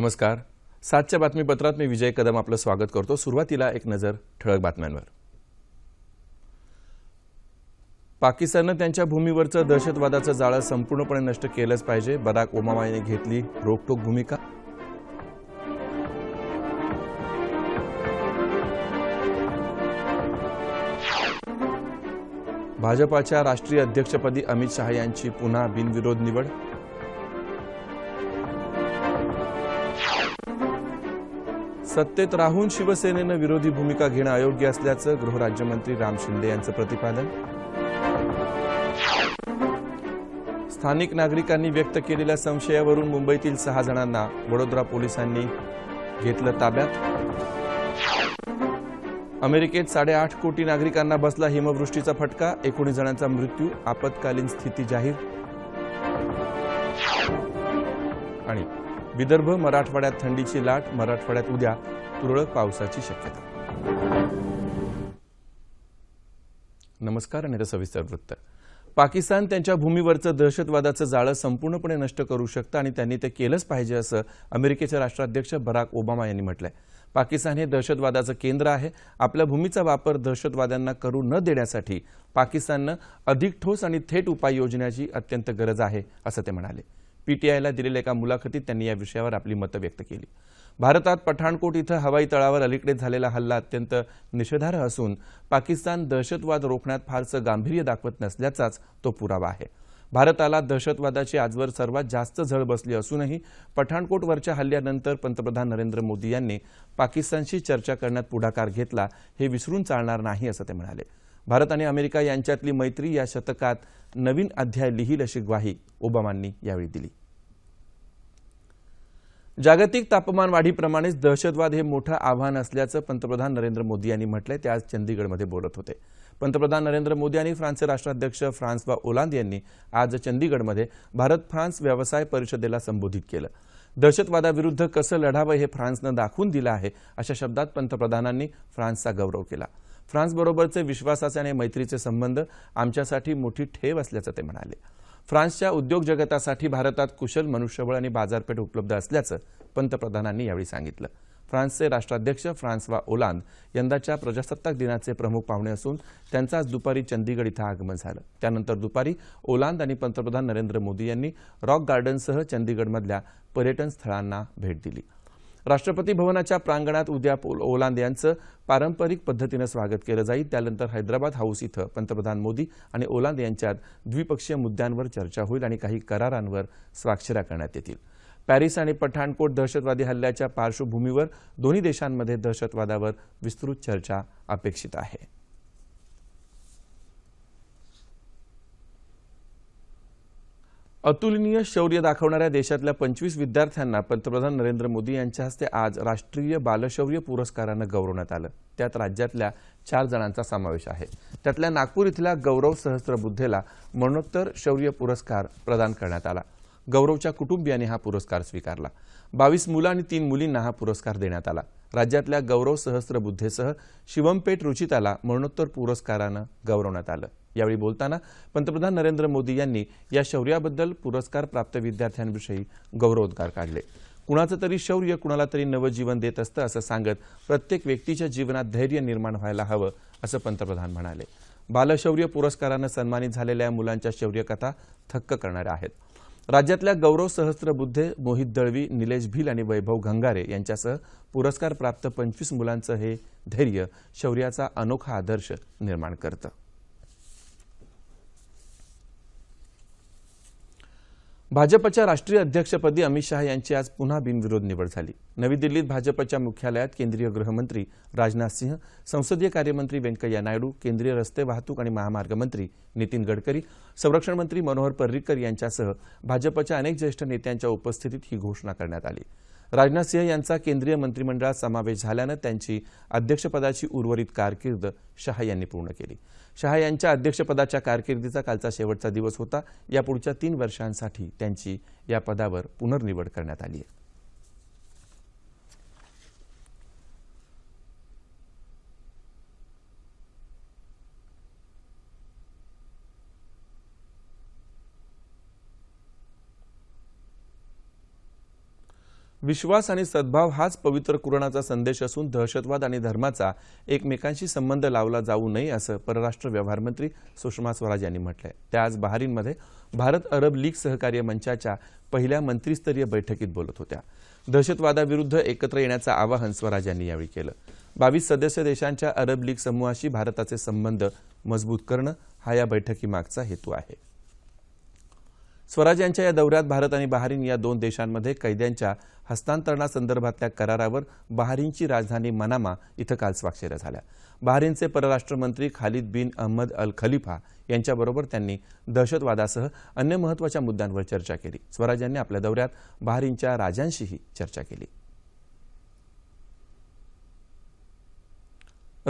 नमस्कार. सातच्या बातमीपत्रात मी विजय कदम आपलं स्वागत करतो. सुरुवातीला एक नजर ठळक बातम्यांवर. पाकिस्ताननं त्यांच्या भूमीवरचं दहशतवादाचं जाळं संपूर्णपणे नष्ट केलंच पाहिजे. बराक ओबामा यांनी घेतली रोकटोक भूमिका. भाजपाच्या राष्ट्रीय अध्यक्षपदी अमित शहा यांची पुन्हा बिनविरोध निवड. सत्तेत राहून शिवसेनेनं विरोधी भूमिका घेणं अयोग्य असल्याचं गृहराज्यमंत्री राम शिंदे यांचं प्रतिपादन. स्थानिक नागरिकांनी व्यक्त केलेल्या संशयावरून मुंबईतील सहा जणांना वडोदरा पोलिसांनी घेतलं ताब्यात. अमेरिकेत साडेआठ कोटी नागरिकांना बसला हिमवृष्टीचा फटका एकोणीस जणांचा मृत्यू आपत्कालीन स्थिती जाहीर विदर्भ मराठवाड्यात थंडीची लाट मराठवाड्यात उद्या तुरळक पावसाची शक्यता. नमस्कार आणि सविस्तर वृत्त. पाकिस्तान त्यांच्या भूमीवरचं दहशतवादाचं जाळं संपूर्णपणे नष्ट करू शकतं आणि त्यांनी ते केलंच पाहिजे असं अमेरिकेचे राष्ट्राध्यक्ष बराक ओबामा यांनी म्हटलंय. पाकिस्तान हे दहशतवादाचं केंद्र आहे. आपल्या भूमीचा वापर दहशतवाद्यांना करू न देण्यासाठी पाकिस्ताननं अधिक ठोस आणि थेट उपाय योजण्याची अत्यंत गरज आहे असं ते म्हणाले. पीटीआयला दिलेल्या एका मुलाखतीत त्यांनी या विषयावर आपली मतं व्यक्त केली. भारतात पठाणकोट इथं हवाई तळावर अलीकडे झालेला हल्ला अत्यंत निषेधार्ह असून पाकिस्तान दहशतवाद रोखण्यात फारसं गांभीर्य दाखवत नसल्याचाच तो पुरावा आहे. भारताला दहशतवादाची आजवर सर्वात जास्त झळ बसली असूनही पठाणकोटवरच्या हल्ल्यानंतर पंतप्रधान नरेंद्र मोदी यांनी पाकिस्तानशी चर्चा करण्यात पुढाकार घेतला हे विसरून चालणार नाही असं ते म्हणाले. भारत आणि अमेरिका यांच्यातली मैत्री या शतकात नवीन अध्याय लिहील अशी ग्वाही ओबामांनी यावेळी दिली. जागतिक तापमान वाढीप्रमाणेच दहशतवाद हे मोठं आव्हान असल्याचं पंतप्रधान नरेंद्र मोदी यांनी म्हटलंय. ते आज चंदीगडमध्ये बोलत होते. पंतप्रधान नरेंद्र मोदी आणि फ्रान्सचे राष्ट्राध्यक्ष फ्रान्सवा ओलांद यांनी आज चंदीगडमध्ये भारत फ्रान्स व्यवसाय परिषदेला संबोधित केलं. दहशतवादाविरुद्ध कसं लढावं हे फ्रान्सनं दाखवून दिलं आहे अशा शब्दात पंतप्रधानांनी फ्रान्सचा गौरव केला. फ्रान्सबरोबरचे विश्वासाचे आणि मैत्रीचे संबंध आमच्यासाठी मोठी ठेव असल्याचं ते म्हणाले. फ्रान्सच्या उद्योग जगतासाठी भारतात कुशल मनुष्यबळ आणि बाजारपेठ उपलब्ध असल्याचं पंतप्रधानांनी यावेळी सांगितलं. फ्रान्सचे राष्ट्राध्यक्ष फ्रान्सवा ओलांद यंदाच्या प्रजासत्ताक दिनाचे प्रमुख पाहुणे असून त्यांचं आज दुपारी चंदीगड इथं आगमन झालं. त्यानंतर दुपारी ओलांद आणि पंतप्रधान नरेंद्र मोदी यांनी रॉक गार्डनसह चंदीगडमधल्या पर्यटन स्थळांना भेट दिली. राष्ट्रपती भवनाच्या प्रांगणात उद्या ओलांद यांचं पारंपरिक पद्धतीनं स्वागत केलं जाईल. त्यानंतर हैदराबाद हाऊस इथं पंतप्रधान मोदी आणि ओलांद यांच्यात द्विपक्षीय मुद्द्यांवर चर्चा होईल आणि काही करारांवर स्वाक्षऱ्या करण्यात येतील. पॅरिस आणि पठाणकोट दहशतवादी हल्ल्याच्या पार्श्वभूमीवर दोन्ही देशांमध्ये दहशतवादावर विस्तृत चर्चा अपेक्षित आहे. अतुलनीय शौर्य दाखवणाऱ्या देशातल्या पंचवीस विद्यार्थ्यांना पंतप्रधान नरेंद्र मोदी यांच्या हस्ते आज राष्ट्रीय बालशौर्य पुरस्कारानं गौरवण्यात आलं. त्यात राज्यातल्या चार जणांचा समावेश आहे. त्यातल्या नागपूर इथल्या गौरव सहस्त्रबुद्धेला मरणोत्तर शौर्य पुरस्कार प्रदान करण्यात आला. गौरवच्या कुटुंबियांनी हा पुरस्कार स्वीकारला. बावीस मुलं आणि तीन मुलींना हा पुरस्कार देण्यात आला. राज्यातल्या गौरव सहस्त्रबुद्धेसह शिवमपेठ रुचिताला मरणोत्तर पुरस्कारानं गौरवण्यात आलं. यावेळी बोलताना पंतप्रधान नरेंद्र मोदी यांनी या शौर्याबद्दल पुरस्कार प्राप्त विद्यार्थ्यांविषयी गौरवोद्गार काढले. कुणाचं तरी शौर्य कुणाला तरी नवजीवन देत असतं असं सांगत प्रत्येक व्यक्तीच्या जीवनात धैर्य निर्माण व्हायला हवं असं पंतप्रधान म्हणाले. बालशौर्य पुरस्कारानं सन्मानित झालेल्या मुलांच्या शौर्यकथा थक्क करणाऱ्या आहेत. राज्यातल्या गौरव सहस्त्रबुद्धे मोहित दळवी निलेश भिल आणि वैभव घंगारे यांच्यासह पुरस्कार प्राप्त पंचवीस मुलांचं हे धैर्य शौर्याचा अनोखा आदर्श निर्माण करतं. भाजपच्या राष्ट्रीय अध्यक्षपदी अमित शहा यांची आज पुन्हा बिनविरोध निवड झाली. नवी दिल्लीत भाजपच्या मुख्यालयात केंद्रीय गृहमंत्री राजनाथ सिंह संसदीय कार्यमंत्री व्यंकय्या नायडू केंद्रीय रस्ते वाहतूक आणि महामार्ग मंत्री नितीन गडकरी संरक्षण मंत्री मनोहर पर्रिकर यांच्यासह भाजपच्या अनेक ज्येष्ठ नेत्यांच्या उपस्थितीत ही घोषणा करण्यात आली. राजनाथ सिंह यांचा केंद्रीय मंत्रिमंडळात समावेश झाल्यानं त्यांची अध्यक्षपदाची उर्वरित कारकीर्द शहा यांनी पूर्ण केली. शहा यांच्या अध्यक्षपदाच्या कारकिर्दीचा कालचा शेवटचा दिवस होता. या पुढच्या तीन वर्षांसाठी त्यांची या पदावर पुनर्निवड करण्यात आली आहे. विश्वास आणि सद्भाव हाच पवित्र कुराणाचा संदेश असून दहशतवाद आणि धर्माचा एकमेकांशी संबंध लावला जाऊ नये असं परराष्ट्र व्यवहार मंत्री सुषमा स्वराज यांनी म्हटलंय. त्या आज बहारीनमध्ये भारत अरब लीग सहकार्य मंचाच्या पहिल्या मंत्रीस्तरीय बैठकीत बोलत होत्या. दहशतवादाविरुद्ध एकत्र येण्याचं आवाहन स्वराज यांनी यावेळी केलं. बावीस सदस्य देशांच्या अरब लीग समूहाशी भारताचे संबंध मजबूत करणं हा या बैठकीमागचा हेतू आहे. स्वराज यांच्या या दौऱ्यात भारत आणि बहारीन या दोन देशांमध्ये कैद्यांच्या हस्तांतरणासंदर्भातल्या करारावर बहारीनची राजधानी मनामा इथं काल स्वाक्षऱ्या झाल्या. बहारीनचे परराष्ट्र मंत्री Khalid bin Ahmed Al Khalifa यांच्याबरोबर त्यांनी दहशतवादासह अन्य महत्त्वाच्या मुद्द्यांवर चर्चा केली. स्वराज यांनी आपल्या दौऱ्यात बहारीनच्या राजांशीही चर्चा केली.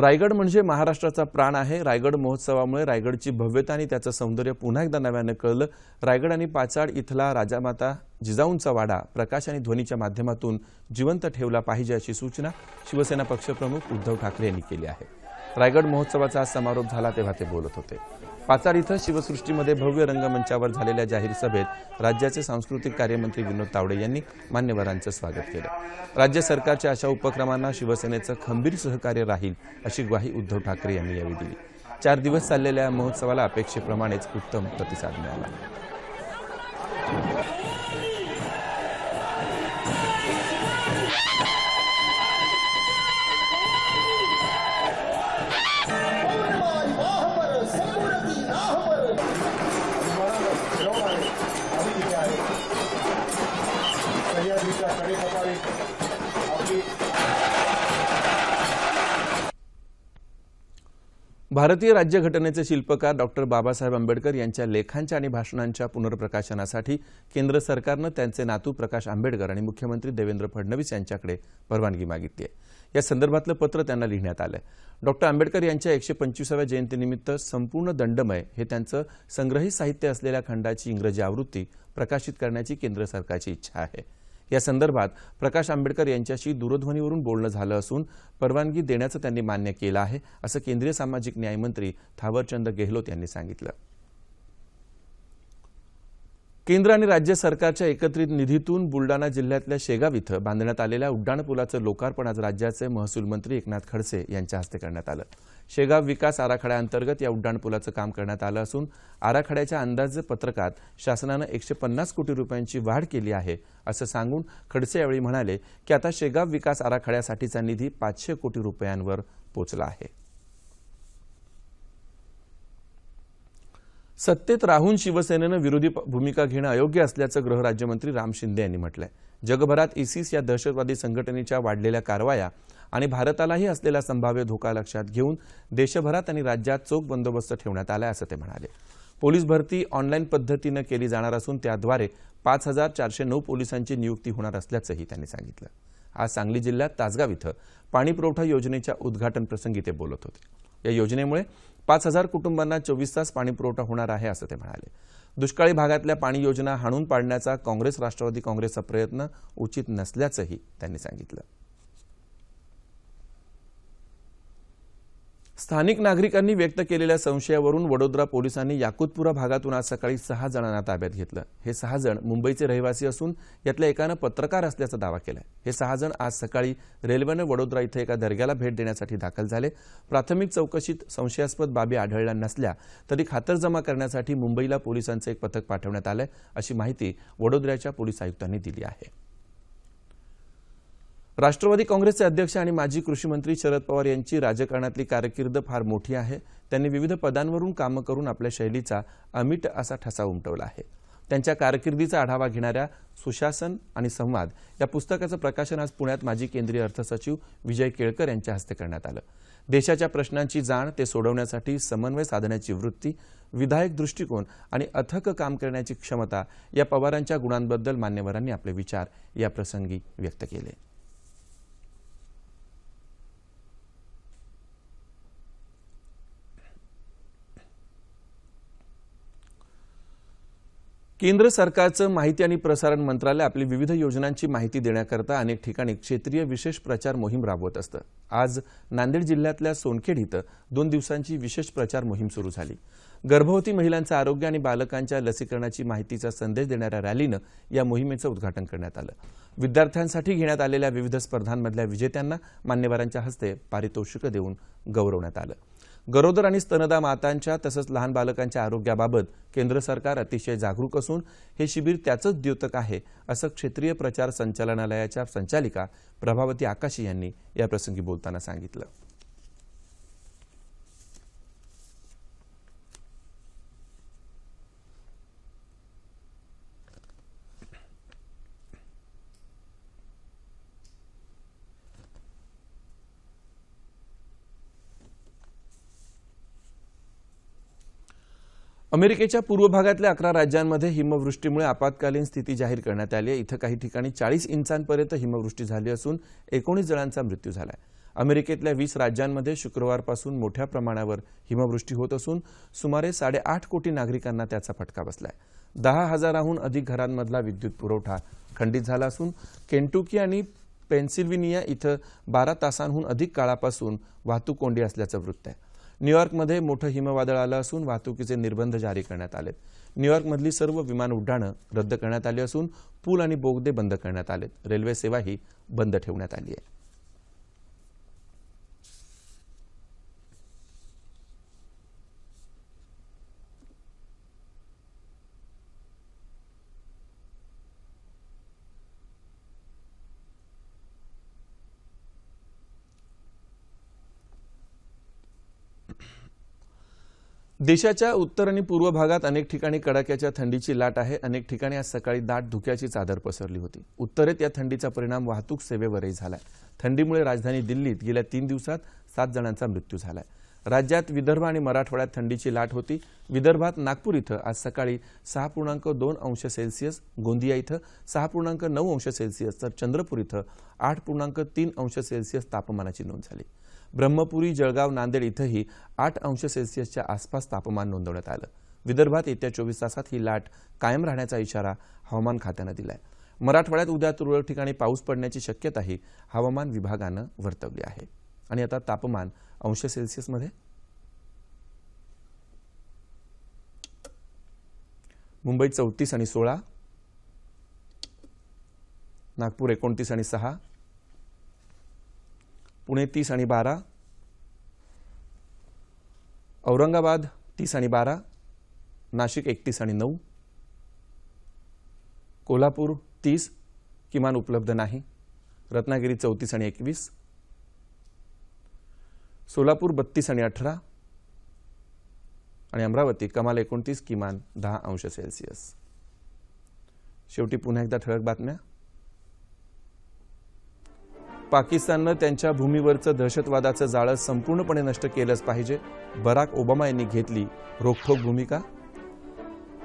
रायगड म्हणजे महाराष्ट्राचा प्राण आहे. रायगड महोत्सवामुळे रायगडची भव्यता आणि त्याचं सौंदर्य पुन्हा एकदा नव्यानं कळलं. रायगड आणि पाचाड इथला राजामाता जिजाऊंचा वाडा प्रकाश आणि ध्वनीच्या माध्यमातून जिवंत ठेवला पाहिजे अशी सूचना शिवसेना पक्षप्रमुख उद्धव ठाकरे यांनी केली आहे. रायगड महोत्सवाचा आज समारोप झाला तेव्हा ते बोलत होते. पाचार इथं शिवसृष्टीमध्ये भव्य रंगमंचावर झालेल्या जाहीर सभेत राज्याचे सांस्कृतिक कार्यमंत्री विनोद तावडे यांनी मान्यवरांचं स्वागत केलं. राज्य सरकारच्या अशा उपक्रमांना शिवसेनेचं खंबीर सहकार्य राहील अशी ग्वाही उद्धव ठाकरे यांनी यावेळी दिली. चार दिवस चाललेल्या या महोत्सवाला अपेक्षेप्रमाणेच उत्तम प्रतिसाद मिळाला. भारतीय राज्यघटनेचे शिल्पकार डॉक्टर बाबासाहेब आंबेडकर यांच्या लेखांच्या आणि भाषणांच्या पुनर्प्रकाशनासाठी केंद्र सरकारनं त्यांचे नातू प्रकाश आंबेडकर आणि मुख्यमंत्री देवेंद्र फडणवीस यांच्याकडे परवानगी मागितली आहे. या संदर्भातलं पत्र त्यांना लिहिण्यात आलंय. डॉक्टर आंबेडकर यांच्या एकशे पंचवीसाव्या जयंतीनिमित्त संपूर्ण दंडमय हे त्यांचं संग्रहित साहित्य असलेल्या खंडाची इंग्रजी आवृत्ती प्रकाशित करण्याची केंद्र सरकारची इच्छा आहे. या संदर्भात प्रकाश आंबेडकर यांच्याशी दूरध्वनीवरून बोलणं झालं असून परवानगी देण्याचं त्यांनी मान्य केलं आहे असं केंद्रीय सामाजिक न्यायमंत्री थावरचंद गेहलोत यांनी सांगितलं. केंद्र आणि राज्य सरकारच्या एकत्रित निधीतून बुलडाणा जिल्ह्यातल्या शेगाव इथं बांधण्यात आलेल्या उड्डाणपुलाचं लोकार्पण आज राज्याचे महसूल मंत्री एकनाथ खडसे यांच्या हस्ते करण्यात आलं. शेगाव विकास आराखड्याअंतर्गत या उड्डाणपुलाचं काम करण्यात आलं असून आराखड्याच्या अंदाजपत्रकात शासनानं एकशे पन्नास कोटी रुपयांची वाढ केली आहे असं सांगून खडसे यावेळी म्हणाले की आता शेगाव विकास आराखड्यासाठीचा निधी पाचशे कोटी रुपयांवर पोचला आहे. सत्तेत राहून शिवसेनेनं विरोधी भूमिका घेणं अयोग्य असल्याचं गृहराज्यमंत्री राम शिंदे यांनी म्हटलंय. जगभरात इसिस या दहशतवादी संघटनेच्या वाढलेल्या कारवाया आणि भारतालाही असलेला संभाव्य धोका लक्षात घेऊन देशभरात आणि राज्यात चोख बंदोबस्त ठेवण्यात आला असं ते म्हणाले. पोलीस भरती ऑनलाईन पद्धतीनं केली जाणार असून त्याद्वारे पाच हजार चारशे नऊ पोलिसांची नियुक्ती होणार असल्याचंही त्यांनी सांगितलं. आज सांगली जिल्ह्यात तासगाव इथं पाणी पुरवठा योजनेच्या उद्घाटन प्रसंगी ते बोलत होते. या योजनेमुळे पाच हजार कुटुंबांना चोवीस तास पाणी पुरवठा होणार आहे असं ते म्हणाले. दुष्काळी भागातल्या पाणी योजना हाणून पाडण्याचा काँग्रेस राष्ट्रवादी काँग्रेसचा प्रयत्न उचित नसल्याचंही त्यांनी सांगितलं. स्थानिक नागरिकांनी व्यक्त केलेल्या संशयावरून वडोदरा पोलिसांनी याकुतपुरा भागातून आज सकाळी सहा जणांना ताब्यात घेतलं. हे सहा जण मुंबईचे रहिवासी असून यातल्या एकानं पत्रकार असल्याचा दावा केलाय. हे सहा जण आज सकाळी रेल्वेनं वडोदरा इथं एका दर्ग्याला भेट देण्यासाठी दाखल झाले. प्राथमिक चौकशीत संशयास्पद बाबी आढळल्या नसल्या तरी खातरजमा करण्यासाठी मुंबईला पोलिसांचं एक पथक पाठवण्यात आलंय अशी माहिती वडोदऱ्याच्या पोलीस आयुक्तांनी दिली आहे. राष्ट्रवादी काँग्रेसचे अध्यक्ष आणि माजी कृषी मंत्री शरद पवार यांची राजकारणातली कारकीर्द फार मोठी आहे. त्यांनी विविध पदांवरून कामं करून आपल्या शैलीचा अमिट असा ठसा उमटवला आहे. त्यांच्या कारकिर्दीचा आढावा घेणाऱ्या सुशासन आणि संवाद या पुस्तकाचं प्रकाशन आज पुण्यात माजी केंद्रीय अर्थसचिव विजय केळकर यांच्या हस्ते करण्यात आलं. देशाच्या प्रश्नांची जाण ते सोडवण्यासाठी समन्वय साधण्याची वृत्ती विधायक दृष्टिकोन आणि अथक काम करण्याची क्षमता या पवारांच्या गुणांबद्दल मान्यवरांनी आपले विचार या प्रसंगी व्यक्त केले. केंद्र सरकारचं माहिती आणि प्रसारण मंत्रालय आपली विविध योजनांची माहिती देण्याकरता अनेक ठिकाणी क्षेत्रीय विशेष प्रचार मोहीम राबवत असतं. आज नांदेड जिल्ह्यातल्या सोनखेड इथं दोन दिवसांची विशेष प्रचार मोहीम सुरू झाली. गर्भवती महिलांचं आरोग्य आणि बालकांच्या लसीकरणाची माहितीचा संदेश देणाऱ्या रॅलीनं या मोहिमेचं उद्घाटन करण्यात आलं. विद्यार्थ्यांसाठी घेण्यात आलेल्या विविध स्पर्धांमधल्या विजेत्यांना मान्यवरांच्या हस्ते पारितोषिकं देऊन गौरवण्यात आलं. गरोदर आणि स्तनदा मातांच्या तसंच लहान बालकांच्या आरोग्याबाबत केंद्र सरकार अतिशय जागरूक असून हे शिबिर त्याचंच द्योतक आहे असं क्षेत्रीय प्रचार संचालनालयाच्या संचालिका प्रभावती आकाशी यांनी याप्रसंगी बोलताना सांगितलं. अमेरिकेच्या पूर्व भागातल्या अकरा राज्यांमध्ये हिमवृष्टीमुळे आपत्कालीन स्थिती जाहीर करण्यात आली आहे. इथं काही ठिकाणी चाळीस इंचांपर्यंत हिमवृष्टी झाली असून एकोणीस जणांचा मृत्यू झाला आहे अमेरिकेतल्या वीस राज्यांमध्ये शुक्रवारपासून मोठ्या प्रमाणावर हिमवृष्टी होत असून सुमारे साडेआठ कोटी नागरिकांना त्याचा फटका बसलाय. दहा हजाराहून अधिक घरांमधला विद्युत पुरवठा खंडित झाला असून केंटुकी आणि पेन्सिल्व्हेनिया इथं बारा तासांहून अधिक काळापासून वाहतूक कोंडी असल्याचं वृत्त आहे. न्यूयॉर्कमध्ये मोठं हिमवादळ आलं असून वाहतुकीचे निर्बंध जारी करण्यात आलेत. न्यूयॉर्कमधली सर्व विमान उड्डाणं रद्द करण्यात आली असून पूल आणि बोगदे बंद करण्यात आलेत. रेल्वे सेवाही बंद ठेवण्यात आली आहे. देशाच्या उत्तर आणि पूर्व भागात अनेक ठिकाणी कडाक्याच्या थंडीची लाट आहे. अनेक ठिकाणी आज सकाळी दाट धुक्याची चादर पसरली होती. उत्तरेत या थंडीचा परिणाम वाहतूक सेवेवरही झालाय. थंडीमुळे राजधानी दिल्लीत गेल्या तीन दिवसात सात जणांचा मृत्यू झालाय. राज्यात विदर्भ आणि मराठवाड्यात थंडीची लाट होती. विदर्भात नागपूर इथं आज सकाळी सहा पूर्णांक दोन अंश सेल्सिअस गोंदिया इथं सहा पूर्णांक नऊ अंश सेल्सिअस तर चंद्रपूर इथं आठ पूर्णांक तीन अंश सेल्सिअस तापमानाची नोंद झाली. ब्रह्मपुरी जळगाव नांदेड इथंही आठ अंश सेल्सिअसच्या आसपास तापमान नोंदवण्यात आलं. विदर्भात येत्या चोवीस तासात ही लाट कायम राहण्याचा इशारा हवामान खात्यानं दिलाय. मराठवाड्यात उद्या तुरळक ठिकाणी पाऊस पडण्याची शक्यताही हवामान विभागानं वर्तवली आहे. आणि आता तापमान अंश सेल्सिअसमध्ये मुंबई चौतीस आणि सोळा. नागपूर एकोणतीस आणि सहा. पुणे तीस आणि बारा. औरंगाबाद तीस आणि बारा. नाशिक एकतीस आणि नऊ. कोल्हापूर तीस किमान उपलब्ध नाही. रत्नागिरी चौतीस आणि एकवीस. सोलापूर बत्तीस आणि अठरा. आणि अमरावती कमाल एकोणतीस किमान दहा अंश सेल्सिअस. शेवटी पुन्हा एकदा ठळक बातम्या. पाकिस्ताननं त्यांच्या भूमीवरचं दहशतवादाचं जाळं संपूर्णपणे नष्ट केलंच पाहिजे. बराक ओबामा यांनी घेतली रोखोक भूमिका.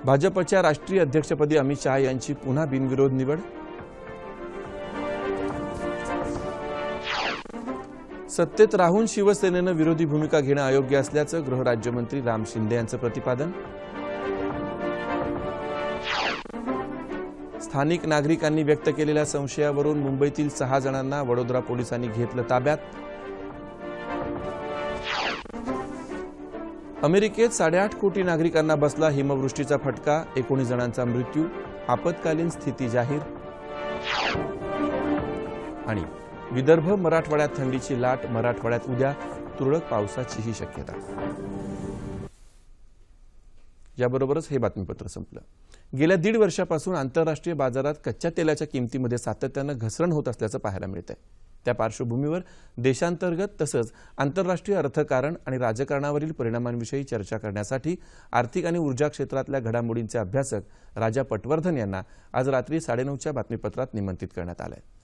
भाजपच्या राष्ट्रीय अध्यक्षपदी अमित शहा यांची पुन्हा बिनविरोध निवड. सत्तेत राहून शिवसेनेनं विरोधी भूमिका घेणं अयोग्य असल्याचं गृहराज्यमंत्री राम शिंदे यांचं प्रतिपादन. स्थानिक नागरिकांनी व्यक्त केलेल्या संशयावरून मुंबईतील सहा जणांना वडोदरा पोलिसांनी घेतलं ताब्यात. अमेरिकेत साडेआठ कोटी नागरिकांना बसला हिमवृष्टीचा फटका एकोणीस जणांचा मृत्यू आपत्कालीन स्थिती जाहीर. आणि विदर्भ मराठवाड्यात थंडीची लाट मराठवाड्यात उद्या तुरळक पावसाचीही शक्यता. याबरोबरच हे बातमीपत्र संपलं. गेल्या दीड वर्षापासून आंतरराष्ट्रीय बाजारात कच्च्या तेलाच्या किमतीमध्ये सातत्यानं घसरण होत असल्याचं पाहायला मिळत आहे त्या पार्श्वभूमीवर देशांतर्गत तसंच आंतरराष्ट्रीय अर्थकारण आणि राजकारणावरील परिणामांविषयी चर्चा करण्यासाठी आर्थिक आणि ऊर्जा क्षेत्रातल्या घडामोडींचे अभ्यासक राजा पटवर्धन यांना आज रात्री साडेनऊच्या बातमीपत्रात निमंत्रित करण्यात आलं आहे